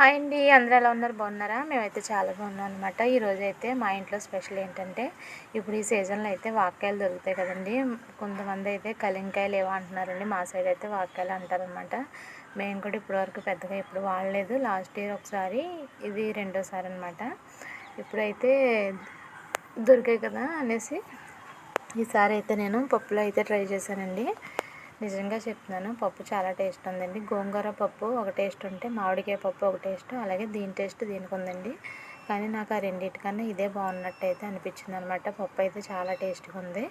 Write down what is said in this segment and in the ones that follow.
Hi అండి అందరూ ఎలా ఉన్నారు? బాగున్నారా? మేమైతే చాలా బాగున్నాం అనమాట ఈరోజు అయితే మా ఇంట్లో స్పెషల్ ఏంటంటే ఇప్పుడు ఈ సీజన్లో అయితే వాక్కాయలు దొరుకుతాయి కదండి. కొంతమంది అయితే కలింకాయలు ఏవో అంటున్నారండి. మా సైడ్ అయితే వాక్కాయలు అంటారనమాట మేము కూడా ఇప్పటివరకు పెద్దగా ఇప్పుడు వాడలేదు. లాస్ట్ ఇయర్ ఒకసారి ఇది రెండోసారి అనమాట ఇప్పుడైతే దొరికాయి కదా అనేసి ఈసారి అయితే నేను పప్పులో అయితే ట్రై చేశానండి. నిజంగా చెప్తున్నాను. పప్పు చాలా టేస్ట్ ఉందండి. గోంగూర పప్పు ఒక టేస్ట్ ఉంటే మామిడికాయ పప్పు ఒక టేస్ట్ అలాగే దీని టేస్ట్ దీనికి ఉందండి. కానీ నాకు ఆ రెండింటికన్నా ఇదే బాగున్నట్టు అయితే అనిపించింది అనమాట పప్పు అయితే చాలా టేస్ట్గా ఉంది.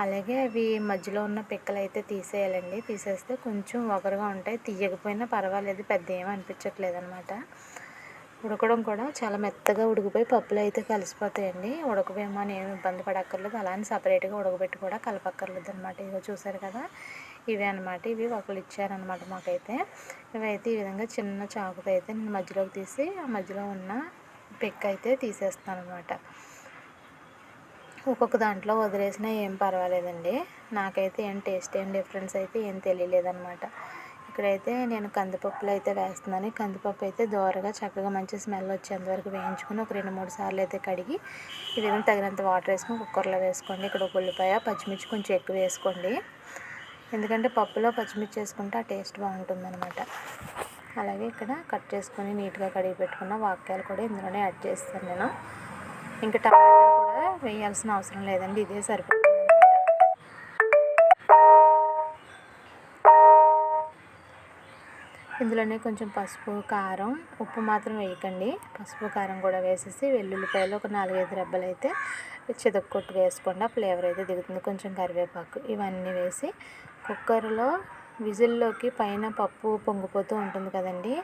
అలాగే అవి మధ్యలో ఉన్న పిక్కలు అయితే తీసేయాలండి. తీసేస్తే కొంచెం ఒకరుగా ఉంటాయి. తీయకపోయినా పర్వాలేదు. పెద్ద ఏమీ అనిపించట్లేదు అనమాట ఉడకడం కూడా చాలా మెత్తగా ఉడికిపోయి పప్పులు అయితే కలిసిపోతాయండి. ఉడకపోయేమో అని ఏమి ఇబ్బంది పడక్కర్లేదు. అలానే సపరేట్గా ఉడకబెట్టి కూడా కలపక్కర్లేదు అనమాట ఇగో చూసారు కదా? ఇవే అనమాట ఇవి ఒకళ్ళు ఇచ్చారనమాట మాకైతే. ఇవైతే ఈ విధంగా చిన్న చాకుతో అయితే నేను మధ్యలోకి తీసి ఆ మధ్యలో ఉన్న పిక్ అయితే తీసేస్తాను అనమాట ఒక్కొక్క దాంట్లో వదిలేసినా ఏం పర్వాలేదండి. నాకైతే ఏం టేస్ట్ ఏం డిఫరెన్స్ అయితే ఏం తెలియలేదనమాట ఇక్కడైతే నేను కందిపప్పులు అయితే వేస్తున్నాను. కందిపప్పు అయితే దోరగా చక్కగా మంచి స్మెల్ వచ్చేంత వరకు వేయించుకొని ఒక రెండు మూడు సార్లు అయితే కడిగి ఈ విధంగా తగినంత వాటర్ వేసుకొని కుక్కర్లో వేసుకోండి. ఇక్కడ ఒక ఉల్లిపాయ పచ్చిమిర్చి కొంచెం ఎక్కువ వేసుకోండి. ఎందుకంటే పప్పులో పచ్చిమిర్చి వేసుకుంటే ఆ టేస్ట్ బాగుంటుంది అనమాట అలాగే ఇక్కడ కట్ చేసుకొని నీట్గా కడిగి పెట్టుకున్న వాక్యాలు కూడా ఇందులోనే యాడ్ చేస్తాను నేను. ఇంకా టమాటా కూడా వేయాల్సిన అవసరం లేదండి ఇదే సరిపోతుంది ఇందులోనే కొంచెం పసుపు కారం ఉప్పు మాత్రం వేయకండి. పసుపు కారం కూడా వేసేసి వెల్లుల్లిపాయలు ఒక నాలుగైదు రెబ్బలు అయితే చితక్కొట్టు వేసుకోండి. ఆ ఫ్లేవర్ అయితే దిగుతుంది. కొంచెం కరివేపాకు ఇవన్నీ వేసి కుక్కర్లో విజిల్లోకి పైన పప్పు పొంగిపోతూ ఉంటుంది కదండి.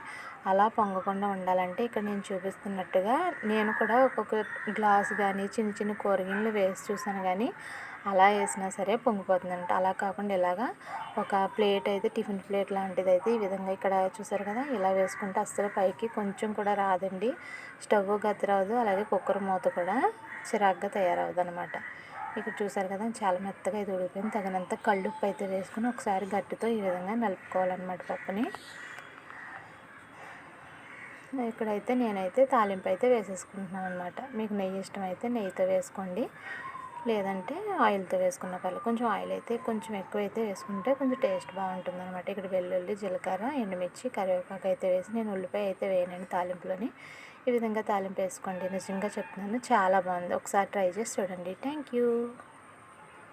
అలా పొంగకుండా ఉండాలంటే ఇక్కడ నేను చూపిస్తున్నట్టుగా నేను కూడా ఒక్కొక్క గ్లాస్ కానీ చిన్న చిన్న కూరగిన్నెలు వేసి చూసాను కానీ అలా వేసినా సరే పొంగిపోతుందంట. అలా కాకుండా ఇలాగా ఒక ప్లేట్ అయితే టిఫిన్ ప్లేట్ లాంటిది అయితే ఈ విధంగా ఇక్కడ చూసారు కదా ఇలా వేసుకుంటే అస్సలు పైకి కొంచెం కూడా రాదండి. స్టవ్ గతి రాదు అలాగే కుక్కర్ మూత కూడా చిరాగ్గా తయారవదు అనమాట ఇక్కడ చూసారు కదా చాలా మెత్తగా ఇది ఉడికిపోయింది. తగినంత కళ్ళుప్పు అయితే వేసుకుని ఒకసారి గట్టితో ఈ విధంగా నలుపుకోవాలన్నమాట పప్పుని. ఇక్కడైతే నేనైతే తాలింపు అయితే వేసేసుకుంటున్నాను అనమాట మీకు నెయ్యి ఇష్టం అయితే నెయ్యితో వేసుకోండి. లేదంటే ఆయిల్తో వేసుకున్న పర్లేదు. కొంచెం ఆయిల్ అయితే కొంచెం ఎక్కువ అయితే వేసుకుంటే కొంచెం టేస్ట్ బాగుంటుంది అనమాట ఇక్కడ వెల్లుల్లి జీలకర్ర ఎండుమిర్చి కరివేపాకు అయితే వేసి నేను ఉల్లిపాయ అయితే వేయనండి తాలింపులోని. ఈ విధంగా తాలింపు వేసుకోండి. నిజంగా చెప్తున్నాను చాలా బాగుంది. ఒకసారి ట్రై చేసి చూడండి. Thank you